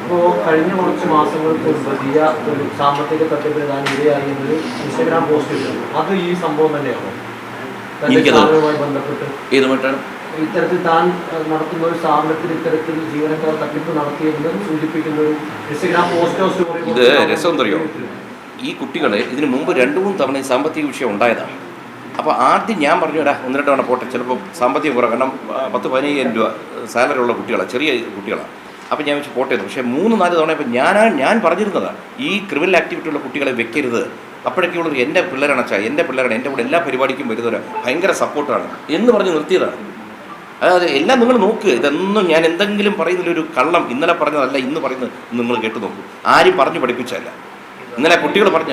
അപ്പോൾ കഴിഞ്ഞ കുറച്ച് മാസങ്ങൾക്ക് മുമ്പ് ദിയ ഒരു സാമ്പത്തിക തട്ടിപ്പിന് താൻ ഇരയായി എന്നൊരു ഇൻസ്റ്റഗ്രാം പോസ്റ്റ് ചെയ്തു അത് ഈ സംഭവം തന്നെയാണോ? തന്റെ എനിക്കത് സ്ഥാപനവുമായി ബന്ധപ്പെട്ട് ഏതുമായിട്ടാണ് ഇത്തരത്തിൽ താൻ നടത്തുന്ന ഒരു സ്ഥാപനത്തിൽ ഇത്തരത്തിൽ ജീവനക്കാർ തട്ടിപ്പ് നടത്തിയെന്ന് സൂചിപ്പിക്കുന്ന ഒരു ഇൻസ്റ്റഗ്രാം പോസ്റ്റോ സ്റ്റോറി ഇത് രസം എന്തറിയോ? ഈ കുട്ടികളെ ഇതിനു മുമ്പ് രണ്ട് മൂന്ന് തവണ ഈ സാമ്പത്തിക വിഷയം ഉണ്ടായതാണ് അപ്പോൾ ആദ്യം ഞാൻ പറഞ്ഞു എടാ ഒന്ന് രണ്ട് തവണ പോട്ടെ. ചിലപ്പോൾ സാമ്പത്തികം കുറവ്. കാരണം പത്ത് പതിനയ്യായിരം രൂപ സാലറി ഉള്ള കുട്ടികളാണ് ചെറിയ കുട്ടികളാണ് അപ്പോൾ ഞാൻ വെച്ച് പോട്ടെ പക്ഷേ മൂന്ന് നാല് തവണ ഇപ്പം ഞാനാ ഞാൻ പറഞ്ഞിരുന്നത് ഈ ക്രിമിനൽ ആക്ടിവിറ്റി ഉള്ള കുട്ടികളെ വെക്കരുത്. അപ്പോഴൊക്കെ ഉള്ളത് എന്റെ പിള്ളേരാണ് അച്ഛാ എന്റെ പിള്ളേരാണ് എന്റെ കൂടെ എല്ലാ പരിപാടിക്കും വരുന്നവരാണ് ഭയങ്കര സപ്പോർട്ടാണ് എന്ന് പറഞ്ഞ് നിർത്തിയതാണ്. അതായത് എല്ലാം നിങ്ങൾ നോക്ക് ഇതൊന്നും ഞാൻ എന്തെങ്കിലും പറയുന്നതിലൊരു കള്ളം ഇന്നലെ പറഞ്ഞതല്ല ഇന്ന് പറയുന്നത് നിങ്ങൾ കേട്ട് നോക്കൂ. ആരും പറഞ്ഞു പഠിപ്പിച്ചല്ല ഇന്നലെ കുട്ടികൾ പറഞ്ഞ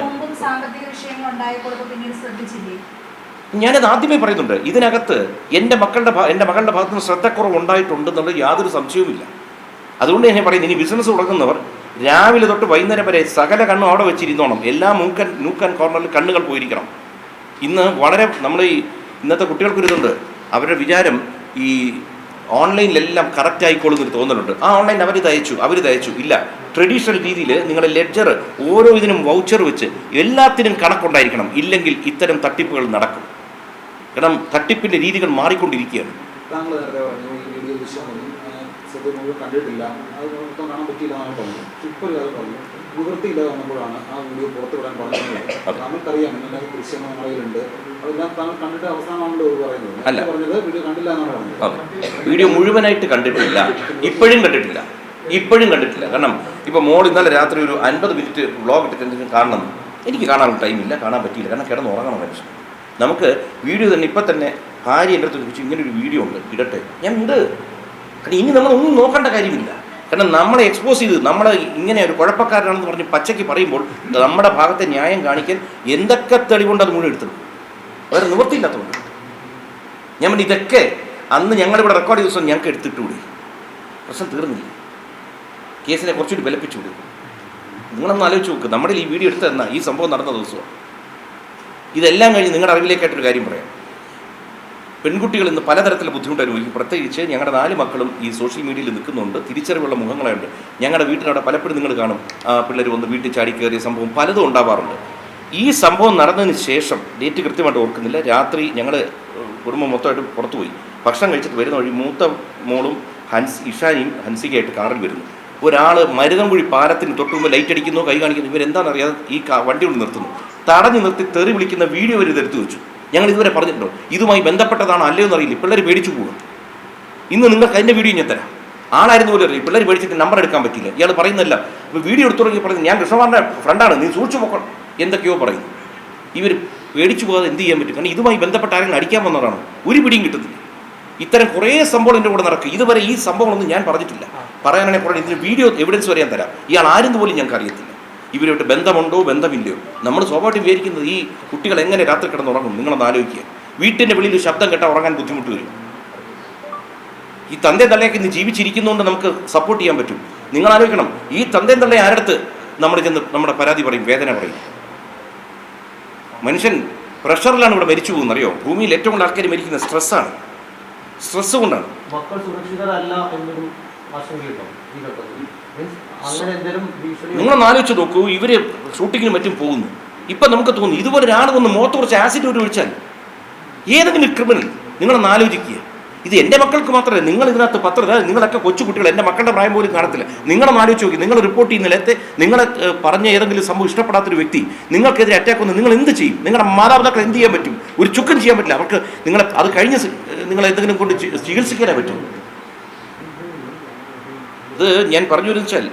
ഞാനത് ആദ്യമേ പറയുന്നുണ്ട് ഇതിനകത്ത് എന്റെ മക്കളുടെ എന്റെ മകളുടെ ഭാഗത്ത് നിന്ന് ശ്രദ്ധക്കുറവ് ഉണ്ടായിട്ടുണ്ടെന്നുള്ള യാതൊരു സംശയവുമില്ല. അതുകൊണ്ട് തന്നെ പറയുന്നത് ഇനി ബിസിനസ് തുടങ്ങുന്നവർ രാവിലെ തൊട്ട് വൈകുന്നേരം വരെ സകല കണ്ണും അവിടെ വെച്ചിരുന്നോണം. എല്ലാ മൂക്കൻ നൂക്കൻ കോർണറിൽ കണ്ണുകൾ പോയിരിക്കണം. ഇന്ന് വളരെ നമ്മൾ ഈ ഇന്നത്തെ കുട്ടികൾക്കൊരു ഇതുണ്ട്. അവരുടെ വിചാരം ഈ ഓൺലൈനിലെല്ലാം കറക്റ്റ് ആയിക്കോളുന്നൊരു തോന്നലുണ്ട്. ആ ഓൺലൈൻ അവർ തയച്ചു അവർ തയച്ചു. ഇല്ല. ട്രഡീഷണൽ രീതിയിൽ നിങ്ങളുടെ ലെഡ്ജർ ഓരോ ഇതിനും വൗച്ചർ വെച്ച് എല്ലാത്തിനും കണക്കുണ്ടായിരിക്കണം. ഇല്ലെങ്കിൽ ഇത്തരം തട്ടിപ്പുകൾ നടക്കും. കാരണം തട്ടിപ്പിന്റെ രീതികൾ മാറിക്കൊണ്ടിരിക്കുകയാണ് താങ്കൾ നേരത്തെ പറഞ്ഞു ഈ വീഡിയോ ദൃശ്യം ഒന്നും സത്യം നമ്മൾ കണ്ടിട്ടില്ല. അത് മൊത്തം കാണാൻ പറ്റിയില്ല എന്നാണ് പറഞ്ഞത്. ഇപ്പോൾ കാര്യം പറഞ്ഞു. നിവൃത്തിയില്ലാതെ വന്നപ്പോഴാണ് ആ വീഡിയോ പുറത്തു വിടാൻ പറഞ്ഞത് നമുക്കറിയാം ഇന്നലെ ദൃശ്യങ്ങൾ നമ്മുടെ കയ്യിലുണ്ട്. അതെല്ലാം താങ്കൾ കണ്ടിട്ട് അവസാനമാണല്ലോ ഇത് പറയുന്നത്. അല്ല. പറഞ്ഞത് വീഡിയോ കണ്ടില്ല എന്നാണ് പറഞ്ഞത്. വീഡിയോ മുഴുവനായിട്ട് കണ്ടിട്ടില്ല. ഇപ്പോഴും കണ്ടിട്ടില്ല. ഇപ്പോഴും കണ്ടിട്ടില്ല. കാരണം ഇപ്പോൾ മോൾ ഇന്നലെ രാത്രി ഒരു അൻപത് മിനിറ്റ് വ്ളോഗ് ഇട്ടിട്ട് എന്തെങ്കിലും കാണണം. എനിക്ക് കാണാനുള്ള ടൈം ഇല്ല. കാണാൻ പറ്റിയില്ല. കാരണം കിടന്ന് ഉറങ്ങണം മനുഷ്യൻ. നമുക്ക് വീഡിയോ തന്നെ ഇപ്പം തന്നെ ഭാര്യ എന്റെ അടുത്ത് ചോദിച്ചു ഇങ്ങനെ ഒരു വീഡിയോ ഉണ്ട്. ഇടട്ടെ. ഞാൻ ഉണ്ട് കാരണം ഇനി നമ്മൾ ഒന്നും നോക്കേണ്ട കാര്യമില്ല. കാരണം നമ്മളെ എക്സ്പോസ് ചെയ്ത് നമ്മളെ ഇങ്ങനെ ഒരു കുഴപ്പക്കാരനാണെന്ന് പറഞ്ഞ് പച്ചയ്ക്ക് പറയുമ്പോൾ നമ്മുടെ ഭാഗത്തെ ന്യായം കാണിക്കാൻ എന്തൊക്കെ തെളിവുണ്ട് അത് മുഴുവൻ എടുത്തത് വേറെ നിവൃത്തിയില്ലാത്തതുകൊണ്ട്. ഞാൻ പറഞ്ഞു ഇതൊക്കെ അന്ന് ഞങ്ങളിവിടെ റെക്കോർഡ് ചെയ്ത ദിവസം ഞങ്ങൾക്ക് എടുത്തിട്ടുകൂടി പ്രശ്നം തീർന്നില്ല. കേസിനെ കുറച്ചുകൂടി ബലപ്പിച്ചുകൂടി. നിങ്ങളൊന്ന് ആലോചിച്ച് നോക്ക്. നമ്മുടെ ഈ വീഡിയോ എടുത്ത എന്നാ ഈ സംഭവം നടന്ന ദിവസമാണ്. ഇതെല്ലാം കഴിഞ്ഞ് നിങ്ങളുടെ അറിവിലേക്കായിട്ടൊരു കാര്യം പറയാം. പെൺകുട്ടികൾ ഇന്ന് പലതരത്തിലുള്ള ബുദ്ധിമുട്ട് അനുഭവിക്കും പ്രത്യേകിച്ച് ഞങ്ങളുടെ നാല് മക്കളും ഈ സോഷ്യൽ മീഡിയയിൽ നിൽക്കുന്നുണ്ട്. തിരിച്ചറിവുള്ള മുഖങ്ങളുണ്ട് ഞങ്ങളുടെ വീട്ടിലവിടെ പലപ്പോഴും നിങ്ങൾ കാണും പിള്ളേർ വന്ന് വീട്ടിൽ ചാടി കയറിയ സംഭവം പലതും ഉണ്ടാവാറുണ്ട്. ഈ സംഭവം നടന്നതിന് ശേഷം ഡേറ്റ് കൃത്യമായിട്ട് ഓർക്കുന്നില്ല. രാത്രി ഞങ്ങൾ കുടുംബം മൊത്തമായിട്ട് പുറത്തുപോയി. ഭക്ഷണം കഴിച്ചിട്ട് വരുന്ന വഴി മൂത്ത മോളും ഹൻസ് ഇഷാനിയും ഹൻസികയായിട്ട് കാറിൽ വരുന്നു. ഒരാൾ മരുതംകുഴി പാലത്തിന് തൊട്ട് മുമ്പ് ലൈറ്റ് അടിക്കുന്നു കൈ കാണിക്കുന്നു. ഇവരെന്താണെന്നറിയാതെ ഈ വണ്ടി കൊണ്ട് നിർത്തുന്നു. തടഞ്ഞു നിർത്തി തെറി വിളിക്കുന്ന വീഡിയോ വരെ ഇതെടുത്ത് വെച്ചു. ഞങ്ങൾ ഇതുവരെ പറഞ്ഞിട്ടുണ്ടോ? ഇതുമായി ബന്ധപ്പെട്ടതാണോ എന്ന് അറിയില്ല പിള്ളേർ പേടിച്ചു പോകും. ഇന്ന് നിങ്ങൾക്ക് അതിന്റെ വീഡിയോ ഞാൻ തരാം. ആളായിരുന്നു പോലും അറിയില്ല. പിള്ളേർ പേടിച്ചിട്ട് നമ്പർ എടുക്കാൻ പറ്റില്ല. ഇയാൾ പറയുന്നില്ല വീഡിയോ എടുത്തു തുടങ്ങി പറയുന്നത് ഞാൻ കൃഷ്ണമാരുടെ ഫ്രണ്ടാണ്. നീ സൂക്ഷിച്ചു പോക്കണം. എന്തൊക്കെയോ പറയുന്നു. ഇവർ പേടിച്ചു പോകാതെ എന്ത് ചെയ്യാൻ പറ്റും? കാരണം ഇതുമായി ബന്ധപ്പെട്ട ആരെങ്കിലും അടിക്കാൻ വന്നതാണ് ഒരു പിടിയും കിട്ടുന്നില്ല. ഇത്തരം കുറേ സംഭവം എന്റെ കൂടെ നടക്കും. ഇതുവരെ ഈ സംഭവങ്ങളൊന്നും ഞാൻ പറഞ്ഞിട്ടില്ല. പറയാനാണെങ്കിൽ കുറേ ഇതിന് വീഡിയോ എവിഡൻസ് വരെ ഞാൻ തരാം. ഇയാൾ ആരും പോലും ഞങ്ങൾക്ക് അറിയത്തില്ല. ഇവരുമായിട്ട് ബന്ധമുണ്ടോ? ബന്ധമില്ലയോ? നമ്മൾ സ്വാഭാവികം വിചാരിക്കുന്നത് ഈ കുട്ടികൾ എങ്ങനെ രാത്രി കിടന്ന് ഉറങ്ങും നിങ്ങളൊന്ന് ആലോചിക്കുക വീട്ടിന്റെ വെളിയിൽ ശബ്ദം കേട്ടാൽ ഉറങ്ങാൻ ബുദ്ധിമുട്ട് വരും. ഈ തന്തേ തള്ളയൊക്കെ ഇന്ന് ജീവിച്ചിരിക്കുന്നതുകൊണ്ട് നമുക്ക് സപ്പോർട്ട് ചെയ്യാൻ പറ്റും. നിങ്ങൾ ആലോചിക്കണം. ഈ തന്തേ തള്ളയെ ആരടുത്ത് നമ്മൾ ചെന്ന് നമ്മുടെ പരാതി പറയും വേദന പറയും? മനുഷ്യൻ പ്രഷറിലാണ് ഇവിടെ മരിച്ചു പോകുന്നത്. അറിയോ? ഭൂമിയിൽ ഏറ്റവും കൂടുതൽ ആൾക്കാർ മരിക്കുന്ന സ്ട്രെസ്സാണ് സ്ട്രെസ് കൊണ്ടാണ്. സുരക്ഷിതരല്ല എന്നൊരു നിങ്ങളൊന്ന് ആലോചിച്ച് നോക്കൂ ഇവർ ഷൂട്ടിങ്ങിന് മറ്റും പോകുന്നു. ഇപ്പം നമുക്ക് തോന്നുന്നു ഇതുപോലെ ഒരാൾ വന്ന് മുഖത്ത് കുറച്ച് ആസിഡ് ഒരു ഒഴിച്ചാൽ ഏതെങ്കിലും ക്രിമിനൽ നിങ്ങളൊന്ന് ആലോചിക്കുക ഇത് എന്റെ മക്കൾക്ക് മാത്രമല്ല നിങ്ങൾ ഇതിനകത്ത് പത്രം അതായത് നിങ്ങളൊക്കെ കൊച്ചു കുട്ടികൾ എന്റെ മക്കളുടെ പ്രായം പോലും കാണത്തില്ല. നിങ്ങളൊന്ന് ആലോചിച്ച് നോക്കി നിങ്ങൾ റിപ്പോർട്ട് ചെയ്യുന്ന നിലത്തെ നിങ്ങളെ പറഞ്ഞ ഏതെങ്കിലും സംഭവം ഇഷ്ടപ്പെടാത്തൊരു വ്യക്തി നിങ്ങൾക്കെതിരെ അറ്റാക്ക് വന്ന് നിങ്ങൾ എന്ത് ചെയ്യും? നിങ്ങളുടെ മാതാപിതാക്കൾ എന്ത് ചെയ്യാൻ പറ്റും? ഒരു ചുക്കം ചെയ്യാൻ പറ്റില്ല. അവർക്ക് നിങ്ങളെ അത് കഴിഞ്ഞ് നിങ്ങൾ എന്തെങ്കിലും കൊണ്ട് ചികിത്സിക്കാനേ പറ്റും. ഇത് ഞാൻ പറഞ്ഞു വെച്ചാൽ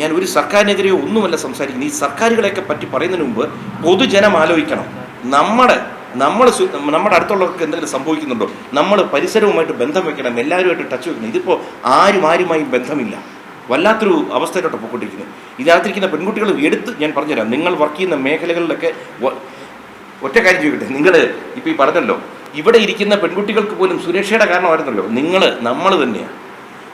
ഞാൻ ഒരു സർക്കാരിനെതിരെയോ ഒന്നുമല്ല സംസാരിക്കുന്നത്. ഈ സർക്കാരുകളെയൊക്കെ പറ്റി പറയുന്നതിന് മുമ്പ് പൊതുജനം ആലോചിക്കണം. നമ്മുടെ നമ്മൾ നമ്മുടെ അടുത്തുള്ളവർക്ക് എന്തെങ്കിലും സംഭവിക്കുന്നുണ്ടോ? നമ്മൾ പരിസരവുമായിട്ട് ബന്ധം വെക്കണം. എല്ലാവരുമായിട്ട് ടച്ച് വെക്കണം. ഇതിപ്പോൾ ആരും ആരുമായും ബന്ധമില്ല. വല്ലാത്തൊരു അവസ്ഥയിലോട്ട് പോയിക്കൊണ്ടിരിക്കുന്നത് ഇതിനകത്തിരിക്കുന്ന പെൺകുട്ടികൾ എടുത്ത് ഞാൻ പറഞ്ഞുതരാം. നിങ്ങൾ വർക്ക് ചെയ്യുന്ന മേഖലകളിലൊക്കെ ഒറ്റ കാര്യം ചോദിക്കട്ടെ. നിങ്ങൾ ഇപ്പോൾ ഈ പറഞ്ഞല്ലോ ഇവിടെ ഇരിക്കുന്ന പെൺകുട്ടികൾക്ക് പോലും സുരക്ഷയുടെ കാരണമായിരുന്നല്ലോ. നിങ്ങൾ നമ്മൾ തന്നെയാണ്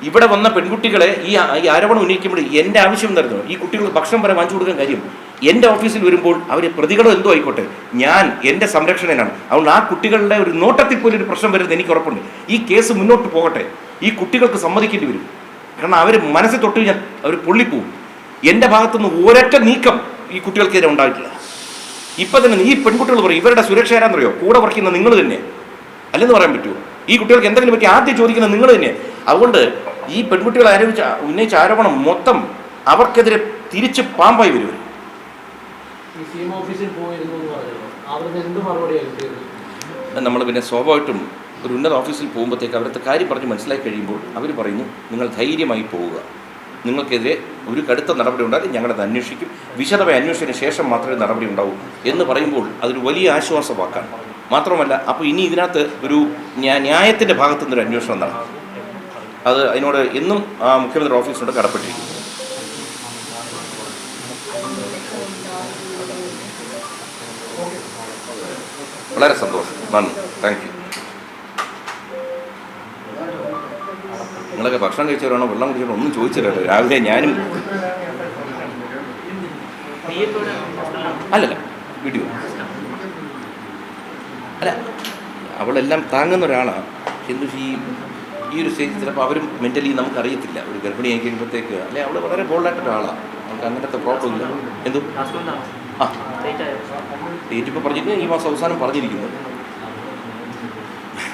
ഇവിടെ വന്ന പെൺകുട്ടികളെ ഈ ഈ ആരോപണം ഉന്നയിക്കുമ്പോൾ എന്റെ ആവശ്യം എന്തായിരുന്നു ഈ കുട്ടികൾക്ക് ഭക്ഷണം വരെ വാങ്ങിച്ചു കൊടുക്കാൻ കാര്യം എന്റെ ഓഫീസിൽ വരുമ്പോൾ അവർ പ്രതികളോ എന്തോ ആയിക്കോട്ടെ ഞാൻ എന്റെ സംരക്ഷണനാണ്. അതുകൊണ്ട് ആ കുട്ടികളുടെ ഒരു നോട്ടത്തിൽ പോലും ഒരു പ്രശ്നം വരുന്നത് എനിക്ക് ഉറപ്പുണ്ട്. ഈ കേസ് മുന്നോട്ട് പോകട്ടെ. ഈ കുട്ടികൾക്ക് സമ്മതിക്കേണ്ടി വരും. കാരണം അവർ മനസ്സിൽ തൊട്ട് ഞാൻ അവർ പൊള്ളിപ്പോവും. എന്റെ ഭാഗത്തുനിന്ന് ഒരൊറ്റ നീക്കം ഈ കുട്ടികൾക്കെതിരെ ഉണ്ടായിട്ടില്ല. ഇപ്പൊ തന്നെ ഈ പെൺകുട്ടികൾ പറയും ഇവരുടെ സുരക്ഷ ആരാന്നറിയോ? കൂടെ വർക്ക് ചെയ്യുന്ന നിങ്ങൾ തന്നെ. അല്ലെന്ന് പറയാൻ പറ്റുമോ? ഈ കുട്ടികൾക്ക് എന്തെങ്കിലും പറ്റി ആദ്യം ചോദിക്കുന്നത് നിങ്ങൾ തന്നെ അതുകൊണ്ട് ഈ പെൺകുട്ടികൾ ആരോപിച്ച ഉന്നയിച്ച ആരോപണം മൊത്തം അവർക്കെതിരെ തിരിച്ച് പാമ്പായി വരും. നമ്മൾ പിന്നെ സ്വാഭാവികമായിട്ടും ഒരു ഉന്നത ഓഫീസിൽ പോകുമ്പോഴത്തേക്ക് അവരുടെ കാര്യം പറഞ്ഞ് മനസ്സിലാക്കി കഴിയുമ്പോൾ അവർ പറയുന്നു നിങ്ങൾ ധൈര്യമായി പോവുക. നിങ്ങൾക്കെതിരെ ഒരു കടുത്ത നടപടി ഉണ്ടായാലും ഞങ്ങളത് അന്വേഷിക്കും. വിശദമായി അന്വേഷിച്ചതിന് ശേഷം മാത്രമേ നടപടി ഉണ്ടാവൂ. എന്ന് പറയുമ്പോൾ അതൊരു വലിയ ആശ്വാസ വാക്കാണ് മാത്രമല്ല അപ്പോൾ ഇനി ഇതിനകത്ത് ഒരു ന്യാ- ന്യായത്തിന്റെ ഭാഗത്തുനിന്നൊരു അന്വേഷണം നടക്കും. അത് അതിനോട് ഇന്നും ആ മുഖ്യമന്ത്രി ഓഫീസിനോട് കടപ്പെട്ടിരിക്കും വളരെ സന്തോഷം. നന്ദി. താങ്ക് യു നിങ്ങളൊക്കെ ഭക്ഷണം കഴിച്ചവരാണോ? വെള്ളം കുടിച്ചവരാണോ? ഒന്നും ചോദിച്ചില്ലല്ലോ. രാവിലെ ഞാനും അല്ലല്ല. വീഡിയോ അല്ല അവളെല്ലാം താങ്ങുന്ന ഒരാളാണ് ഹിന്ദു ഈ ഈ ഒരു സ്റ്റേജിൽ ചിലപ്പോൾ അവരും മെന്റലി നമുക്കറിയത്തില്ല ഒരു ഗർഭിണി ആയി കഴിയുമ്പോഴത്തേക്ക്. അല്ലെ അവൾ വളരെ ബോൾഡായിട്ടൊരു ഒരാളാണ് നമുക്ക് അങ്ങനത്തെ പ്രോബ്ലം ഇല്ല. എന്തോ? ഡേറ്റ് ഇപ്പോൾ പറഞ്ഞിട്ട് ഈ മാസം അവസാനം പറഞ്ഞിരിക്കുന്നു.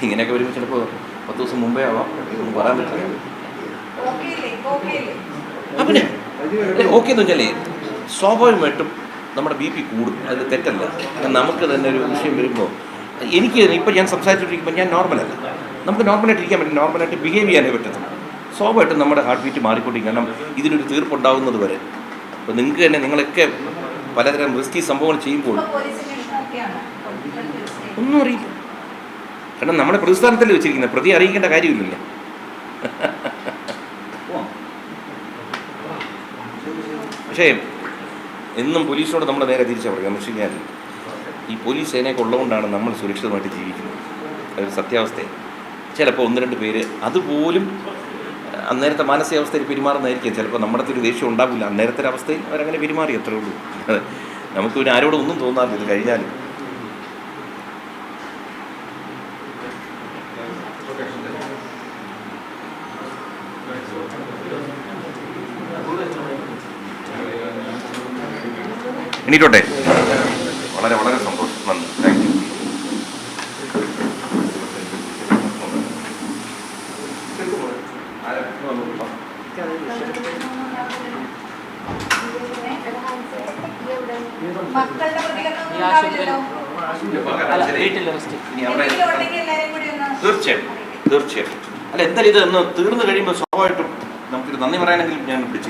ഇങ്ങനെയൊക്കെ വരുമ്പോൾ ചിലപ്പോൾ പത്ത് ദിവസം മുമ്പേ ആവാം. ഒന്നും പറയാൻ പറ്റില്ല. അല്ലേ ഓക്കെ എന്ന് വെച്ചാലേ സ്വാഭാവികമായിട്ടും നമ്മുടെ ബി പി കൂടും. അത് തെറ്റല്ല. നമുക്ക് തന്നെ ഒരു വിഷയം വരുമ്പോൾ എനിക്ക് ഇപ്പം ഞാൻ സംസാരിച്ചുകൊണ്ടിരിക്കുമ്പോൾ ഞാൻ നോർമലല്ല നമുക്ക് നോർമലായിട്ട് ഇരിക്കാൻ പറ്റും നോർമലായിട്ട് ബിഹേവ് ചെയ്യാനേ പറ്റത്തുള്ളൂ. സ്വാഭാവികമായിട്ടും നമ്മുടെ ഹാർട്ട് ബീറ്റ് മാറിക്കൊണ്ടിരിക്കും. കാരണം ഇതിനൊരു തീർപ്പുണ്ടാകുന്നത് വരെ. അപ്പോൾ നിങ്ങൾക്ക് തന്നെ നിങ്ങളൊക്കെ പലതരം റിസ്കി സംഭവങ്ങൾ ചെയ്യുമ്പോൾ ഒന്നും അറിയില്ല. കാരണം നമ്മുടെ പ്രതിസ്ഥാനത്തിൽ വെച്ചിരിക്കുന്നത്. പ്രതി അറിയിക്കേണ്ട കാര്യമില്ലല്ലോ. പക്ഷേ എന്നും പോലീസിനോട് നമ്മൾ നേരെ തിരിച്ചാൽ പറയുക. എന്ന് വെച്ച് കഴിഞ്ഞാൽ ഈ പോലീസ് സേനയൊക്കെ ഉള്ളതുകൊണ്ടാണ് നമ്മൾ സുരക്ഷിതമായിട്ട് ജീവിക്കുന്നത്. അതൊരു സത്യാവസ്ഥയാണ്. ചിലപ്പോൾ ഒന്ന് രണ്ട് പേര് അതുപോലും അന്നേരത്തെ മാനസികാവസ്ഥയിൽ പെരുമാറുന്നതായിരിക്കും. ചിലപ്പോൾ നമ്മുടെ അടുത്തൊരു ദേഷ്യം ഉണ്ടാവില്ല. അന്നേരത്തെ ഒരു അവസ്ഥയിൽ അവരങ്ങനെ പെരുമാറി അത്രേ ഉള്ളൂ. നമുക്ക് പിന്നെ ആരോടും ഒന്നും തോന്നാറില്ല. ഇത് കഴിഞ്ഞാലും. എണീറ്റോട്ടെ? വളരെ വളരെ സന്തോഷം. നന്ദി. താങ്ക് മക്കളുടെ പ്രതികരണം ഒന്നും ഉണ്ടാവില്ലല്ലോ. തീർച്ചയായും തീർച്ചയായും അല്ല എന്തായാലും ഇത് ഒന്ന് തീർന്നു കഴിയുമ്പോൾ സ്വാഭാവികമായിട്ടും നമുക്കിത് നന്ദി പറയാനെങ്കിലും ഞാൻ ഇന്ന്